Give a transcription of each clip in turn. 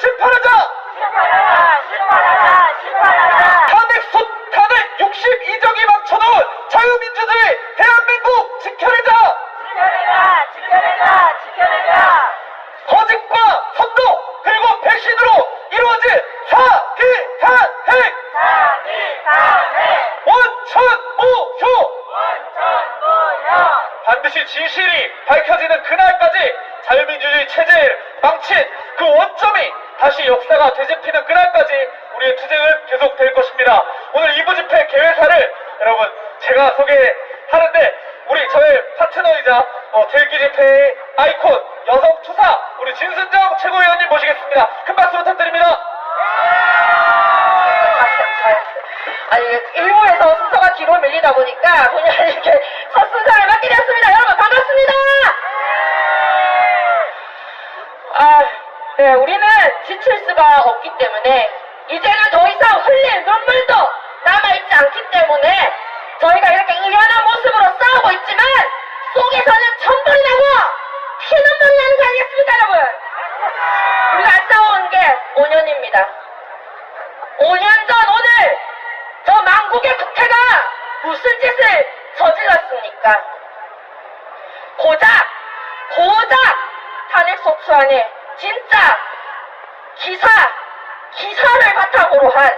심판하자! 심판하자! 심판하자! 심판하자! 탄핵 소, 탄핵 62적이 망쳐놓은 자유민주주의 대한민국 지켜내자! 지켜내자! 지켜내자! 지켜내자! 거짓과 선도 그리고 배신으로 이루어진 사기 탄핵 사기 탄핵! 원천무효 원천무효! 반드시 진실이 밝혀지는 그날까지 역사가 되짚히는 그날까지 우리의 투쟁은 계속될 것입니다. 오늘 이부 집회 개회사를 여러분 제가 소개하는데 우리 저의 파트너이자 어, 대기 집회의 아이콘 여성 투사 우리 진순정 최고위원님 모시겠습니다. 큰 박수 부탁드립니다. 아니, 일부에서 순서가 뒤로 밀리다 보니까 그냥 이렇게 첫 순서를 맡게 되었습니다. 여러분, 반갑습니다! 아, 네, 우리는 지칠 수가 없기 때문에 이제는 더 이상 흘릴 눈물도 남아있지 않기 때문에 저희가 이렇게 의연한 모습으로 싸우고 있지만 속에서는 천불이 나고 피눈물이 나는 거 아니겠습니까, 여러분? 우리가 싸워온 게 5년입니다. 5년 전 오늘 저 망국의 국회가 무슨 짓을 저질렀습니까? 고작, 고작 탄핵 소추안에 진짜 기사, 기사를 바탕으로 한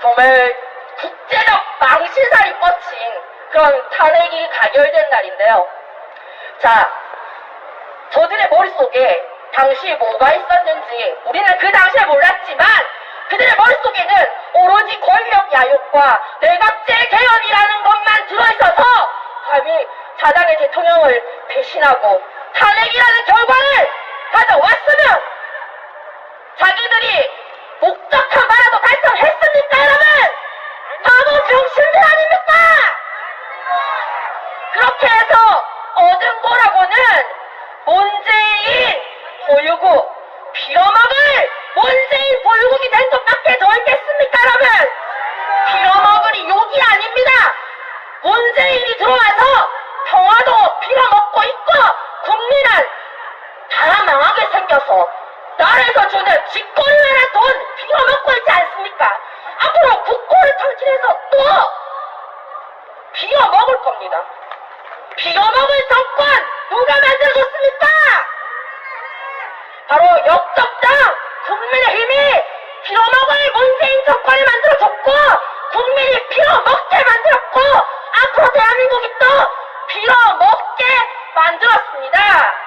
정말 국제적 망신살이 뻗친 그런 탄핵이 가결된 날인데요. 자, 저들의 머릿속에 당시 뭐가 있었는지 우리는 그 당시에 몰랐지만 그들의 머릿속에는 오로지 권력 야욕과 내각제 개헌이라는 것만 들어있어서 감히 사당의 대통령을 배신하고 탄핵이라는 결과를 가져왔으면 자기들이 목적한 바라도 달성했습니까 여러분? 바보 병신들 아닙니까? 그렇게 해서 얻은 거라고는 문재인 보유국 빌어먹을 문재인 보유국이 된 것밖에 더 있겠습니까 여러분 빌어먹으리 욕이 아닙니다 문재인이 들어와서 평화도 빌어먹고 있고 국민은 다 생겨서 나라에서 주는 쥐꼬리만한 돈 빌어먹고 있지 않습니까 앞으로 국고를 탕진해서 또 빌어먹을 겁니다 빌어먹을 정권 누가 만들어줬습니까? 바로 역적당 국민의힘이 빌어먹을 문재인 정권을 만들어줬고 국민이 빌어먹게 만들었고 앞으로 대한민국이 또 빌어먹게 만들었습니다.